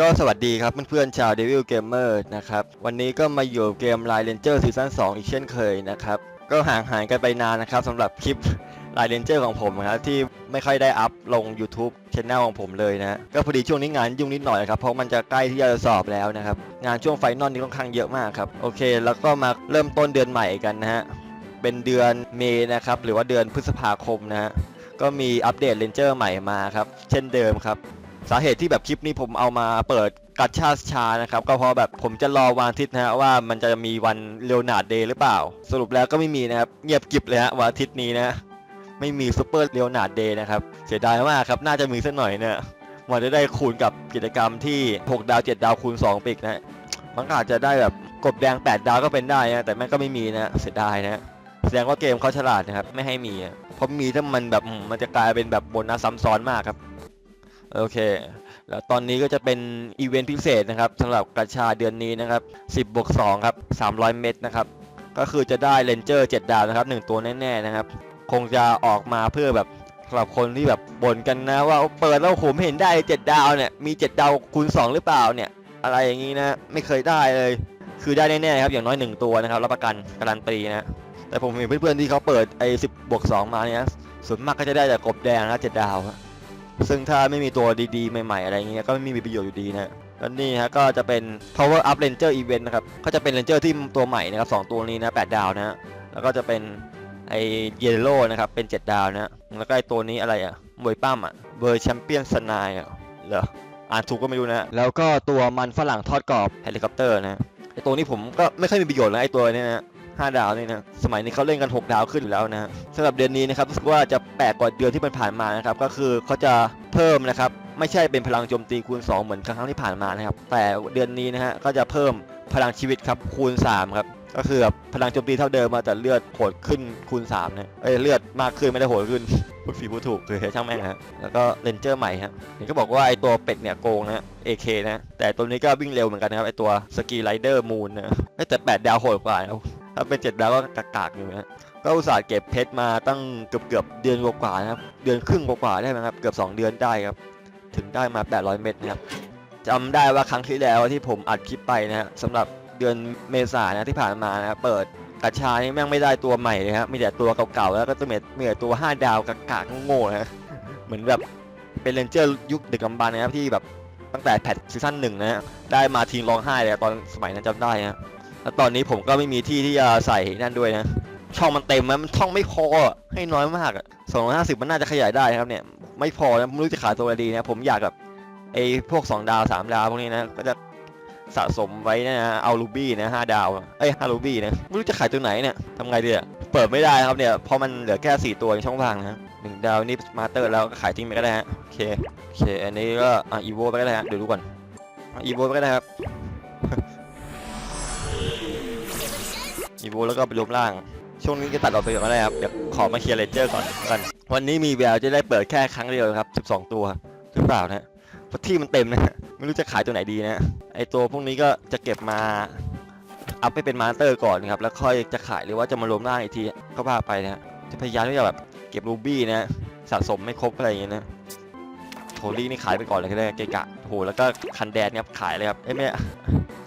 ก็สวัสดีครับเพื่อนๆชาว Devil Gamer นะครับ วันนี้ก็มาอยู่เกม Line Ranger ซีซั่น2อีกเช่นเคยนะครับ ก็ห่างหายกันไปนานนะครับสำหรับคลิป Line Ranger ของผมนะครับที่ไม่ค่อยได้อัพลง YouTube Channel ของผมเลยนะก็พอดีช่วงนี้งานยุ่งนิดหน่อยครับเพราะมันจะใกล้ที่จะสอบแล้วนะครับงานช่วงไฟนอลนี่ค่อนข้างเยอะมากครับโอเค แล้วก็มาเริ่มต้นเดือนใหม่กันนะฮะเป็นเดือนเมษนะครับหรือว่าเดือนพฤษภาคมนะฮะก็มีอัปเดตเลนเจอร์ใหม่มาครับ เช่นเดิมครับ สาเหตุที่แบบคลิปนี้ผมเอามาเปิดกัดชาชานะครับ ก็เพราะแบบผมจะรอวันอาทิตย์นะฮะว่ามันจะมีวันเลโอนาร์ดเดย์หรือเปล่า สรุปแล้วก็ไม่มีนะครับ เงียบกิบเลยฮะวันอาทิตย์นี้นะ ไม่มีซูเปอร์เลโอนาร์ดเดย์นะครับ เสียดายมากครับ น่าจะมีสักหน่อยเนี่ยมันจะได้คูณกับกิจกรรมที่ 6 ดาว 7 ดาวคูณ2ปีกนะมันอาจจะได้แบบกบแดง 8 ดาวก็เป็นได้นะแต่แม่งก็ไม่มีนะเสียดายนะแสดงว่าเกมเขาฉลาดนะครับไม่ให้มีเพราะมีถ้ามันแบบมันจะกลายเป็นแบบบนัสซ้ำซ้อนมากครับ โอเค แล้วตอนนี้ก็จะเป็นอีเวนต์พิเศษนะครับสำหรับกระชาเดือนนี้นะครับ10บวก2ครับ 300 เม็ดนะครับ ก็คือจะได้เลนเจอร์7ดาวนะครับ1ตัวแน่ๆนะครับ คงจะออกมาเพื่อแบบสำหรับคนที่แบบบ่นกันนะว่าเปิดแล้วผมเห็นได้ 7 ดาวเนี่ยมี 7 ดาวคูณ 2 หรือเปล่าเนี่ย อะไรอย่างนี้นะไม่เคยได้เลย คือได้แน่ๆครับอย่างน้อย 1 ตัวนะครับรับประกันการันตีนะแต่ผมเห็นเพื่อนๆที่เขาเปิดไอ้10บวก2มาเนี่ยส่วนมากก็จะได้แต่กบแดงนะ7ดาว ซึ่งถ้าไม่มีตัวดีๆ ใหม่ๆ อะไรเงี้ยก็ไม่มีประโยชน์อยู่ดีนะแล้วนี่ฮะก็จะเป็น power up ranger event นะครับ ก็จะเป็น ranger ที่ตัวใหม่นะครับสองตัวนี้นะ8ดาวนะฮะแล้วก็จะเป็นไอ้เยลโล่นะครับเป็น 7 ดาวนะแล้วก็ไอ้ตัวนี้อะไรอะมวยปั้มอะเบอร์แชมเปี้ยนสนายอะเหรออ่านถูกก็ไม่รู้นะ แล้วก็ตัวมันฝรั่งทอดกรอบเฮลิคอปเตอร์นะไอ้ตัวนี้ผมก็ไม่ค่อยมีประโยชน์นะไอ้ตัวนี้นะ ห้าดาวนี่นะสมัยนี้เขาเล่นกัน 6 ดาวขึ้นอยู่แล้วนะสำหรับเดือนนี้นะครับรู้สึกว่าจะแปลกกว่าเดือนที่มันผ่านมานะครับก็คือเขาจะเพิ่มนะครับไม่ใช่เป็นพลังโจมตีคูณ 2 เหมือนครั้งที่ผ่านมานะครับแต่เดือนนี้นะฮะก็จะเพิ่มพลังชีวิตครับคูณ3ครับก็คือแบบพลังโจมตีเท่าเดิมมาแต่เลือดโหดขึ้นคูณ3นะเอ้ยเลือดมากขึ้นไม่ได้โหดขึ้นพูดฝีพูดถูกคือช่างแม่งฮะแล้วก็เลนเจอร์ใหม่ฮะเห็นก็บอกว่าไอตัวเป็ดเนี่ยโกงนะ AK นะ แต่ตัวนี้ก็วิ่งเร็วเหมือนกันนะครับไอตัวสกีไรเดอร์มูนนะแต่ 8 ดาวโหดกว่านะ ถ้าเป็นเจ็ดดาวก็กากๆอยู่นะก็อุตส่าห์เก็บเพชรมาตั้งเกือบเกือบเดือนกว่าๆนะครับ เดือนครึ่งกว่าๆได้ไหมครับ เกือบ 2 เดือนได้ครับ ถึงได้มา 800 เม็ดนะครับจำได้ว่าครั้งที่แล้วที่ผมอัดคลิปไปนะฮะสำหรับเดือนเมษานะที่ผ่านมานะครับเปิดกระชานี่แม่งไม่ได้ตัวใหม่เลยครับมีแต่ตัวเก่าๆแล้วก็ตัวเม็ดมีแต่ตัว 5 ดาวกากๆโง่ๆนะเหมือนแบบเป็นเรนเจอร์ยุคดึกกำบันนะครับที่แบบตั้งแต่แพทซีซั่นหนึ่งนะได้มาทีร้องไห้เลยตอนสมัยนั้นจำได้นะ แล้วตอนนี้ผมก็ไม่มีที่ที่จะใส่นั่นด้วยนะ ช่องมันเต็มนะมันช่องไม่พอให้น้อยมากอะสองร้อยห้าสิบมันน่าจะขยายได้ครับเนี่ย ไม่พอนะไม่รู้จะขายตัวอะไรดีนะ ผมอยากแบบไอ้พวก2ดาว3ดาวพวกนี้นะ ก็จะสะสมไว้นะเอาลูบี้นะห้าดาว เอ้ยห้าลูบี้นะ ไม่รู้จะขายตัวไหนเนี่ยทำไงดีอะเปิดไม่ได้ครับเนี่ย เพราะมันเหลือแค่4ตัวในช่องว่างนะหนึ่งดาวนี่มาเตอร์แล้วก็ขายทิ้งไปก็ได้ฮะ โอเค โอเค อันนี้ก็อะอีโวไปก็ได้ฮะ เดี๋ยวดูก่อนอีโวไปก็ได้ครับ อีโวแล้วก็ไปรวมร่าง ช่วงนี้จะตัดออกไปก่อนก็ได้ครับเดี๋ยวขอมาเคลียร์เลเจอร์ก่อนกัน วันนี้มีแววจะได้เปิดแค่ครั้งเดียวครับ 12 ตัวหรือเปล่านะเพราะที่มันเต็มนะไม่รู้จะขายตัวไหนดีนะไอตัวพวกนี้ก็จะเก็บมาอัพไปเป็นมาสเตอร์ก่อนครับแล้วค่อยจะขายหรือว่าจะมารวมร่างอีกทีก็ว่าไปนะจะพยายามที่จะแบบเก็บรูบี้นะสะสมไม่ครบอะไรอย่างเงี้ยนะโทลี่นี่ขายไปก่อนเลยก็ได้เกกะโหแล้วก็คันแดนเนี่ยขายเลยครับเอ้ยไม่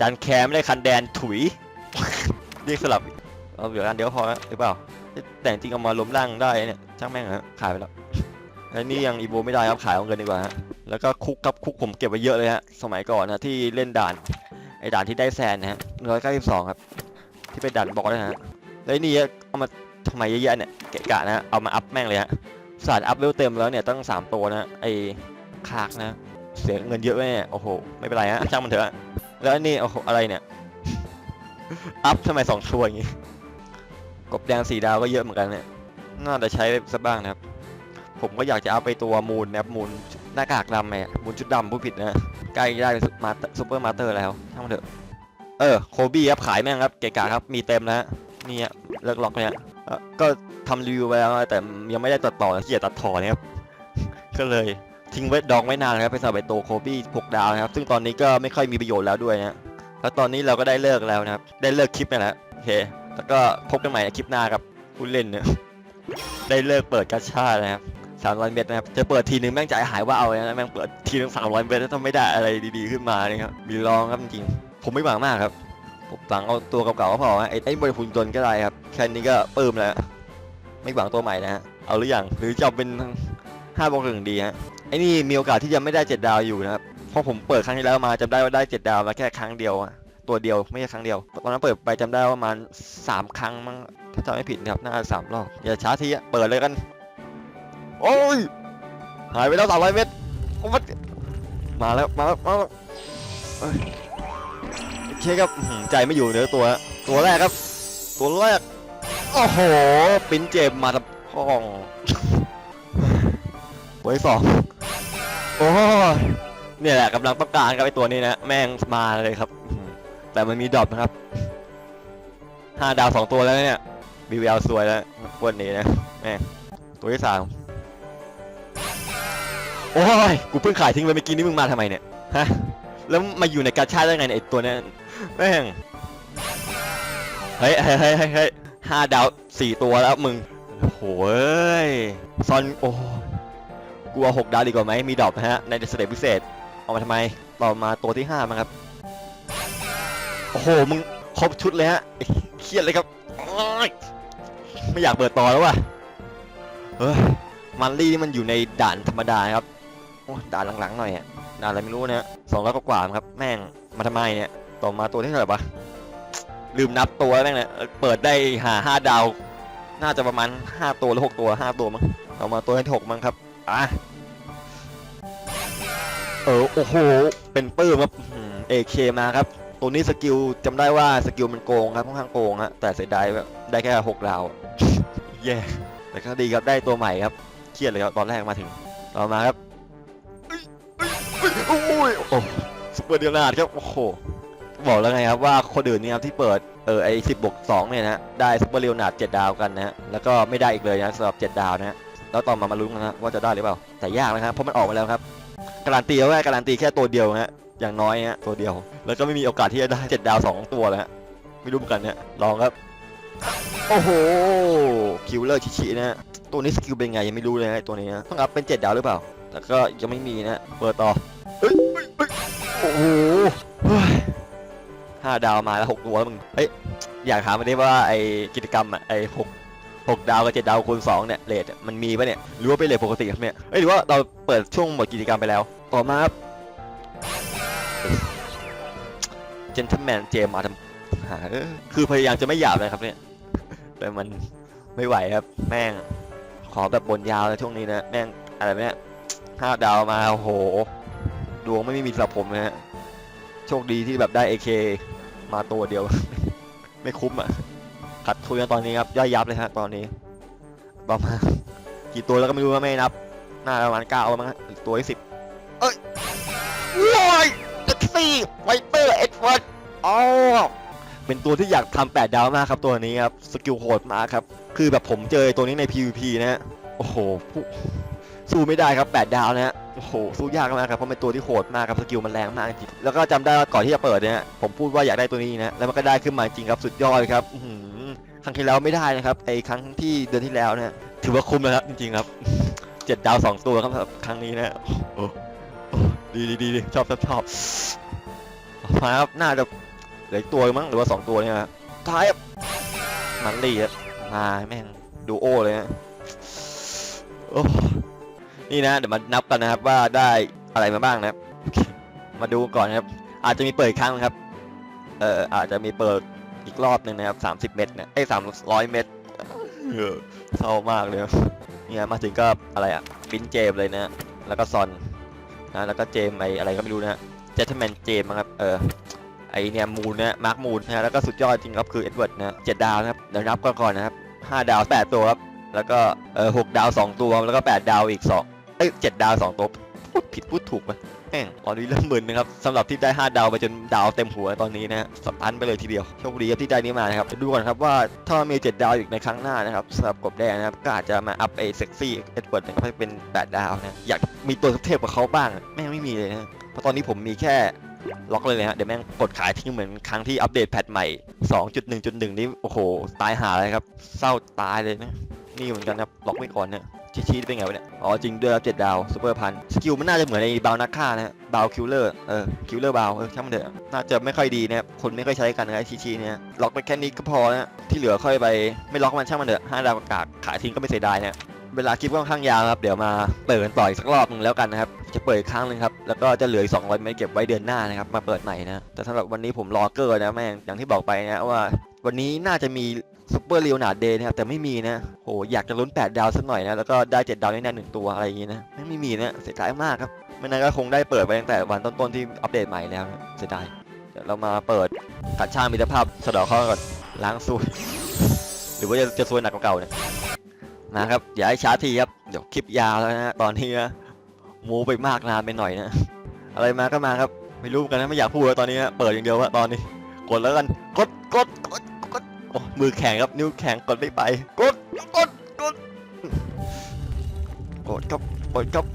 ดันแคมไม่ได้คันแดนถุย เรียกสลับเอาเหลืออันเดียวพอหรือเปล่า แต่จริงเอามาล้มล่างได้เนี่ยช่างแม่งฮะขายไปแล้วแล้นี่ยังอีโวไม่ได้ครับขายเอาเงินดีกว่าฮะแล้วก็คุกครับคุกผมเก็บไว้เยอะเลยฮะสมัยก่อนนะที่เล่นด่านไอ้ด่านที่ได้แซนนะฮะร้อยเก้าสิบสองครับ ที่เป็นด่านบอกนะฮะแล้วไอ้นี่เอามาทำไมเยอะๆเนี่ยเกะกะนะเอามาอัพแม่งเลยฮะสารอัพเวลเต็มแล้วเนี่ยตั้งสามตัวนะไอ้คากนะ เสียเงินเยอะไหมเนี่ยโอ้โหไม่เป็นไรฮะช่างมันเถอะแล้วอันนี่โอ้โหอะไรเนี่ย อัพทำไมสองตัวอย่างงี้ กบแดงสีดาวก็เยอะเหมือนกันเนี่ยน่าจะใช้สักบ้างนะครับ ผมก็อยากจะเอาไปตัวมูลนะครับมูลหน้ากากดำไงมูลชุดดำผู้ผิดนะใกล้ได้มาซูเปอร์มาเตอร์แล้วช่างมันเถอะเออโคบี้ครับขายแม่งครับเกะกะครับมีเต็มแล้วนี่ฮะเลิกล็อกเนี่ยก็ทำรีวิวไปแล้วแต่ยังไม่ได้ตัดต่อขี้เกียตัดต่อนะครับก็เลยทิ้งไว้ดองไว้นานนะครับไปสำหรับไอ้ตัวโคบี้6ดาวนะครับ ซึ่งตอนนี้ก็ไม่ค่อยมีประโยชน์แล้วด้วยนะ แล้วตอนนี้เราก็ได้เลิกแล้วนะครับ ได้เลิกคลิปนี่แหละโอเค แล้วก็พบกันใหม่ในคลิปหน้าครับผู้เล่นเนี่ยได้เลิกเปิดกาชานะครับ300เมตรนะครับ จะเปิดทีนึงแม่งใจหายว่าเอาเลยนะแม่งเปิดทีนึง300เมตรแล้วต้องไม่ได้อะไรดีๆขึ้นมาเนี่ยครับ มีรองครับจริง ผมไม่หวังมากครับ ผมหวังเอาตัวเก่าๆก็พอฮะไอ้ไอ้บริพุนจนก็ได้ครับ แค่นี้ก็ปลื้มแล้ว ไม่หวังตัวใหม่นะฮะ เอาหรือยัง หรือจะเป็น5บวกหนึ่งดีฮะ ไอ้นี่มีโอกาสที่จะไม่ได้7ดาวอยู่นะครับ เพราะผมเปิดครั้งที่แล้วมาจำได้ว่าได้7ดาวมาแค่ครั้งเดียวอะตัวเดียวไม่ใช่ครั้งเดียวตอนนั้นเปิดไปจำได้ว่าประมาณ3ครั้งมั้งถ้าจำไม่ผิดนะครับน่าจะสามรอบอย่าช้าทีอะเปิดเลยกัน โอ้ยหายไปแล้ว300เมตรโอ้มันมาแล้วมาแล้วมาแล้วเอ้ยโอเคครับอื้อหือใจไม่อยู่เนื้อตัวตัวแรกครับ ตัวแรกโอ้โหปิ้นเจมมาทำห้องตัวที่สองโอ้ เนี่ยแหละกำลังต้องการครับไอตัวนี้นะแม่งมาเลยครับ แต่มันมีดรอปนะครับห้าดาวสองตัวแล้วเนี่ยบีวีเอลสวยแล้ววกนี้นะแม่งตัวที่สามโอ้ยกูเพิ่งขายทิ้งไปเมื่อกี้นี่มึงมาทำไมเนี่ยฮะแล้วมาอยู่ในกาชาดได้ไงไอตัวนี้แม่งเฮ้ยเฮ้ยเฮ้ยเฮ้ยห้าดาวสี่ตัวแล้วมึงโหยซอนโอ้กูเอาหกดาวดีกว่าไหมมีดรอปนะฮะในสเตปพิเศษ เอามาทำไม ต่อมาตัวที่ห้ามั้งครับ โอ้โห มึงครบชุดเลยฮะเครียดเลยครับ ไม่อยากเปิดต่อแล้วว่ะ เฮ้ย มันลี่นี่มันอยู่ในด่านธรรมดาครับ โอ้ด่านหลังๆหน่อยอะด่านอะไรไม่รู้นะสองร้อยกว่ามั้งครับ แม่ง มาทำไมเนี่ย ต่อมาตัวที่เท่าไหร่ปะลืมนับตัวแม่งเนี่ยเปิดได้หาห้าดาว น่าจะประมาณห้าตัวหรือหกตัวห้าตัวมั้ง ต่อมาตัวที่หกมั้งครับ อะ เออโอ้โห เป็นปื้มครับเอเคมาครับ ตัวนี้สกิลจำได้ว่าสกิลมันโกงครับค่อนข้างโกงฮะแต่เสียดายแบบได้แค่หกดาวแย่แต่ก็ดีครับได้ตัวใหม่ครับเครียดเลยครับตอนแรกมาถึงต่อมาครับโอ้ยโอ้ซุปเปอร์เดียนาดครับโอ้โหบอกแล้วไงครับว่าคนอื่นเนี่ยครับที่เปิดเออไอสิบบวกสองเนี่ยนะได้ซุปเปอร์เรียวนาดเจ็ดดาวกันนะแล้วก็ไม่ได้อีกเลยนะสำหรับเจ็ดดาวนะฮะแล้วต่อมามาลุ้นกันนะว่าจะได้หรือเปล่าแต่ยากนะครับเพราะมันออกมาแล้วครับ การันตีเอาไว้การันตีแค่ตัวเดียวฮะอย่างน้อยฮะตัวเดียว แล้วก็ไม่มีโอกาสที่จะได้เจ็ดดาวสองตัวแล้วฮะไม่รู้เหมือนกันเนี่ยลองครับ โอ้โหคิวเลอร์ชิชินะฮะตัวนี้สกิลเป็นไงยังไม่รู้เลยนะตัวนี้นะต้องอัพเป็นเจ็ดดาวหรือเปล่า แต่ก็ยังไม่มีนะเปิดต่อโอ้โหห้าดาวมาแล้วหกตัวแล้วมึงเฮ้ยอยากถามมาได้ว่าไอกิจกรรมอะไอหก หกดาวกับเจ็ดดาวคูณสองเนี่ยเรทอะมันมีปะเนี่ยหรือว่าเป็นเรทปกติครับเนี่ยเอ้ยหรือว่าเราเปิดช่วงหมดกิจกรรมไปแล้ว ต่อมาครับเจนท l e แมนเจมมาทำหาเออคือพยายามจะไม่หยาบเลยครับเนี่ย แต่มันไม่ไหวครับ แม่ง ขอแบบบนยาวเลยช่วงนี้นะ แม่งอะไรเนี่ยห้าดาวมาโอ้โห ดวงไม่มีสำหรับผมนะฮะ โชคดีที่แบบได้ AK มาตัวเดียว ไม่คุ้มอะ ขัดทุนกันตอนนี้ครับย่อยยับเลยฮะตอนนี้ประมาณกี่ตัวแล้วก็ไม่รู้ว่าไม่นับน่าประมาณเก้ามั้งฮะอีกตัวที่สิบเอ้ยว้ายเอ็กซี่ไวเปอร์เอ็ดเวิร์ดอ๋อเป็นตัวที่อยากทำแปดดาวมากครับตัวนี้ครับสกิลโหดมากครับคือแบบผมเจอตัวนี้ใน PVP นะฮะโอ้โหสู้ไม่ได้ครับ8ดดาวนะฮะโอ้โหสู้ยากมากครับเพราะเป็นตัวที่โหดมากครับสกิลมันแรงมากจริงแล้วก็จำได้ก่อนที่จะเปิดเนี่ยผมพูดว่าอยากได้ตัวนี้นะแล้วมันก็ได้ขึ้นมาจริงครับสุดยอดเลยครับอื ครั้งที่แล้วไม่ได้นะครับไอครั้งที่เดือนที่แล้วเนี่ยถือว่าคุ้มนะครับจริงๆครับเจ็ดดาวสองตัวครับสำหรับครั้งนี้นะโอ้โอ้ดีดีดีดีชอบชอบชอบมาครับน่าจะเหลืออีกตัวมั้งหรือว่าสองตัวเนี่ยครับท้ายครับมันดีครับมาแม่งดูโอเลยนะโอ้นี่นะเดี๋ยวมานับกันนะครับว่าได้อะไรมาบ้างนะครับ มาดูก่อนนะครับ อาจจะมีเปิดครั้งนะครับ เอ่ออาจจะมีเปิด อีกรอบหนึ่งนะครับ 30 เมตรเนี่ยไอ้สามร้อยเมตรเศร้ามากเลยเนี่ยมาถึงก็อะไรอะฟินเจมเลยนะแล้วก็ซอนนะแล้วก็เจมไออะไรก็ไม่รู้นะเจทแมนเจมครับเออไอเนี่ยมูนนะมาร์คมูนนะแล้วก็สุดยอดจริงครับคือเอ็ดเวิร์ดนะเจ็ดดาวนะครับเดี๋ยวนับก่อนก่อนนะครับห้าดาวแปดตัวครับแล้วก็เออหกดาวสองตัวแล้วก็แปดดาวอีกสองเอ้ยเจ็ดดาวสองตัว พูดผิดพูดถูกปะแม่งตอนนี้เริ่มมึนนะครับสำหรับที่ได้ห้าดาวไปจนดาวเต็มหัวตอนนี้นะฮะสตันไปเลยทีเดียวโชคดีครับที่ได้นี้มานะครับดูก่อนครับว่าถ้ามีเจ็ดดาวอีกในครั้งหน้านะครับสำหรับกบแดงนะครับก็อาจจะมาอัพไอเซ็กซี่เอ็ดเวิร์ดให้เป็นแปดดาวนะอยากมีตัวเทพกว่าเขาบ้างแม่งไม่มีเลยนะเพราะตอนนี้ผมมีแค่ล็อกเลยนะฮะเดี๋ยวแม่งกดขายทิ้งเหมือนครั้งที่อัปเดตแพทใหม่ 2.1.1 นี้โอ้โห ตายหาเลยครับ เศร้าตายเลยนะ นี่เหมือนกันครับล็อกไว้ก่อนเนี่ยชีชีเป็นไงวะเนี่ยอ๋อจริงด้วยครับเจ็ดดาวซูเปอร์พันสกิลมันน่าจะเหมือนในบาวนักฆ่านะฮะบาวคิลเลอร์เออคิลเลอร์บาวเออช่างมันเถอะน่าจะไม่ค่อยดีนะครับคนไม่ค่อยใช้กันนะไอ้ชีชีเนี่ยล็อกไปแค่นี้ก็พอนะที่เหลือค่อยไปไม่ล็อกมันช่างมันเถอะห้าดาวกากขายทิ้งก็ไม่เสียดายเนี่ย เวลาคลิปค่อนข้างยาวครับ เดี๋ยวมาเปิดกันต่ออีกสักรอบหนึงแล้วกันนะครับ จะเปิดอีกครั้งหนึงครับ แล้วก็จะเหลืออีก200เมตรเก็บไว้เดือนหน้านะครับ มาเปิดใหม่นะ แต่สำหรับวันนี้ผมรอเกอร์นะแม่ง อย่างที่บอกไปนะว่า วันนี้น่าจะมีซูเปอร์เล o นาร์ดเดย์นะครับ แต่ไม่มีนะโหอยากจะลุ้น 8 ดาวสักหน่อยนะ แล้วก็ได้ 7 ดาวแน่ๆหนึ่งตัวอะไรอย่างงี้นะ ไม่มีนะ เสียดายมากครับ ไม่นั้นก็คงได้เปิดไปตั้งแต่วันต้นๆที่อัปเดตใหม่แล้วเสียดายเดี๋ยวเรามาเปิดกัดช่างมิตรภาพสะดอกข้อก่อนล้างซวยหรือว่าจะจะซวยหนักกว่าเก่าเนี่ย นะครับอย่าให้ช้าทีครับเดี๋ยวคลิปยาวแล้วนะฮะตอนนี้นะมูไปมากนานไปหน่อยนะ อะไรมาก็มาครับไม่รู้กันนะไม่อยากพูดแล้วตอนนี้นะเปิดอย่างเดียวว่าตอนนี้ กดแล้วกันกดกดกดกดโอ้มือแข็งครับนิ้วแข็งกดไม่ไปกดกดกดกดครับกดครับ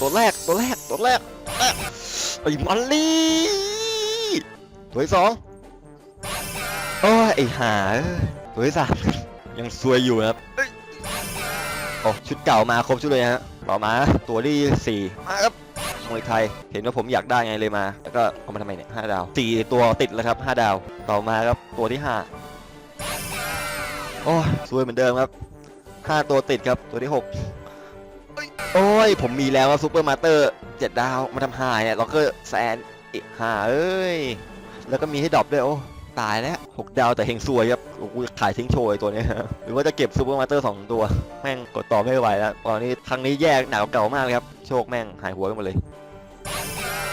ตัวแรกตัวแรกตัวแรกตัวแรกไอ้มันลี่ตัวที่สอง โอ้ยไอ้ห่าเอ้ยตัวที่สามยังซวยอยู่นะครับเอ้ยโอ้ชุดเก่ามาครบชุดเลยนะฮะต่อมาตัวที่สี่มาครับมวยไทย เห็นว่าผมอยากได้ไงเลยมา แล้วก็เอามาทำไมเนี่ยห้าดาวสี่ตัวติดแล้วครับห้าดาว ต่อมาครับตัวที่ห้าโอ้ยสวยเหมือนเดิมครับห้าตัวติดครับตัวที่หกเอ้ยโอ้ย ผมมีแล้วซูเปอร์มาสเตอร์เจ็ดดาวมาทำหายเนี่ยล็อกเกอร์แซนอีกห้าเอ้ย แล้วก็มีให้ดรอปด้วยโอ้ ตายแล้วหกดาวแต่เฮงซวยครับโอ้โหขายทิ้งโชยตัวนี้หรือว่าจะเก็บซูเปอร์มาสเตอร์สองตัว แม่งกดต่อไม่ไหวแล้วตอนนี้ครั้งนี้แยกหนาวเก่ามากเลยครับ โชคแม่งหายหัวกันหมดเลย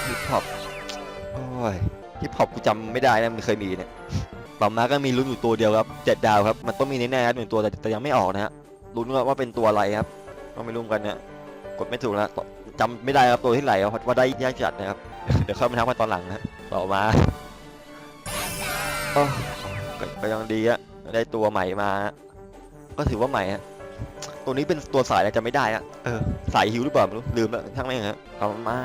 ฮิปฮอปโอ้ยฮิปฮอปกูจำไม่ได้นะมันเคยมีเนี่ยต่อมาก็มีลุ้นอยู่ตัวเดียวครับเจ็ดดาวครับมันต้องมีแน่ๆครับหนึ่งตัวแต่แต่ยังไม่ออกนะฮะลุ้นว่าเป็นตัวอะไรครับก็ไม่รู้กันเนี่ยกดไม่ถูกแล้วจำไม่ได้ครับตัวที่ไหนครับว่าได้ยากจัดนะครับเดี๋ยวเข้ามาทักมาตอนหลังนะต่อมา ก็ก็ยังดีอะได้ตัวใหม่มา ก็ถือว่าใหม่ฮะตัวนี้เป็นตัวสายอะไรจะไม่ได้อะเออสายฮิวหรือเปล่าไม่รู้ลืมแล้วช่างแม่งฮะต่อมา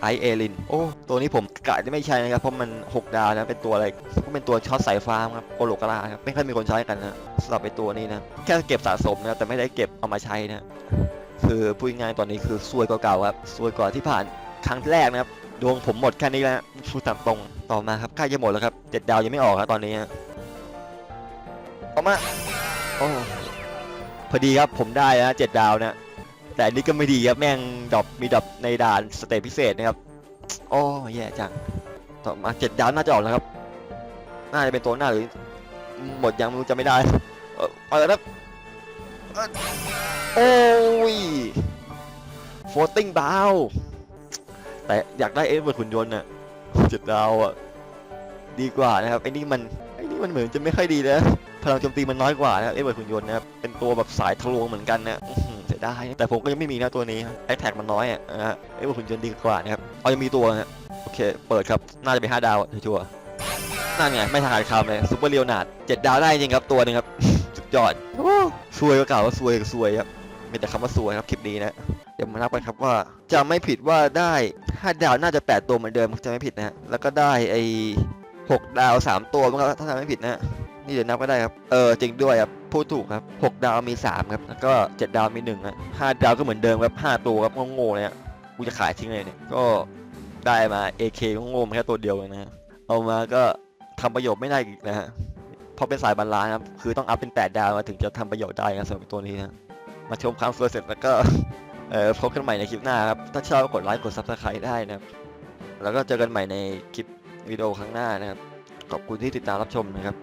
ไอเอลิน โอ้ ตัวนี้ผมกะจะไม่ใช่นะครับ เพราะมัน 6 ดาวนะ เป็นตัวอะไร ก็เป็นตัวช็อตสายฟ้าครับ โกโลกาลาครับ ไม่ค่อยมีคนใช้กันนะสำหรับไอตัวนี้นะ แค่เก็บสะสมนะ แต่ไม่ได้เก็บเอามาใช้นะ คือพูดง่ายๆตอนนี้คือซวยกว่าเก่าครับซวยกว่าที่ผ่านครั้งแรกนะครับ ดวงผมหมดแค่นี้แล้วพูตามตรงต่อมาครับใกล้จะหมดแล้วครับเจ็ดดาวยังไม่ออกครับตอนนี้ฮะต่อมาโอ้พอดีครับผมได้นะเจ็ดดาวนะแต่อันนี้ก็ไม่ดีครับแม่งดรอปมีดรอปในด่านสเตจพิเศษนะครับโอ้แย่จังต่อมาเจ็ดดาวน่าจะออกแล้วครับน่าจะเป็นตัวหน้าหรือหมดยังไม่รู้จะไม่ได้เออเปิดครับเอ้ยโอ้ยโฟติ้งบาว แต่อยากได้เอฟเวอร์ขุนยนต์น่ะเจ็ดดาวอะดีกว่านะครับไอ้นี่มันไอ้นี่มันเหมือนจะไม่ค่อยดีนะพลังโจมตีมันน้อยกว่านะครับเอเวอร์หุ่นยนต์นะครับเป็นตัวแบบสายทะลวงเหมือนกันนะอื้อหือเสียดายแต่ผมก็ยังไม่มีนะตัวนี้แอคแท็กมันน้อยอะนะฮะเอเวอร์หุ่นยนต์ดีกว่านะครับเอายังมีตัวนะโอเค เปิดครับน่าจะเป็น5ดาวชัวร์ๆนั่นไงไม่ทางการคำเลยซูเปอร์เรียวนาดเจ็ดดาวได้จริงครับตัวหนึงครับสุดยอดโอ้ซวยก็เก่าว่าซวยก็ซวยครับมีแต่คำว่าซวยครับคลิปนี้นะเดี๋ยวมานับกันครับว่าจะไม่ผิดว่าได้5ดาวน่าจะ 8 ตัวเหมือนเดิมจะไม่ผิดนะฮะแล้วก็ได้ไอ้6ดาว 3 ตัวมั้งครับถ้าจำไม่ผิดนะนี่เดี๋ยวนับก็ได้ครับ เออจริงด้วยครับพูดถูกครับ 6 ดาวมี 3 ครับ แล้วก็ 7 ดาวมี1อะ5ดาวก็เหมือนเดิมครับ 5 ตัวครับโง่ๆเลยอะกูจะขายทิ้งเลยเนี่ย ก็ได้มา AK โง่ๆแค่ตัวเดียวเองนะ เอามาก็ทำประโยชน์ไม่ได้อีกนะฮะเพราะเป็นสายบรรลานครับ คือต้องอัพเป็น 8 ดาวมาถึงจะทำประโยชน์ได้ครับสำหรับตัวนี้นะ มาชมความสวยเสร็จแล้วก็ เออพบกันใหม่ในคลิปหน้าครับ ถ้าชอบก็กดไลค์กด Subscribe ได้นะครับ แล้วก็เจอกันใหม่ในคลิปวิดีโอครั้งหน้านะครับ ขอบคุณที่ติดตามรับชมนะครับ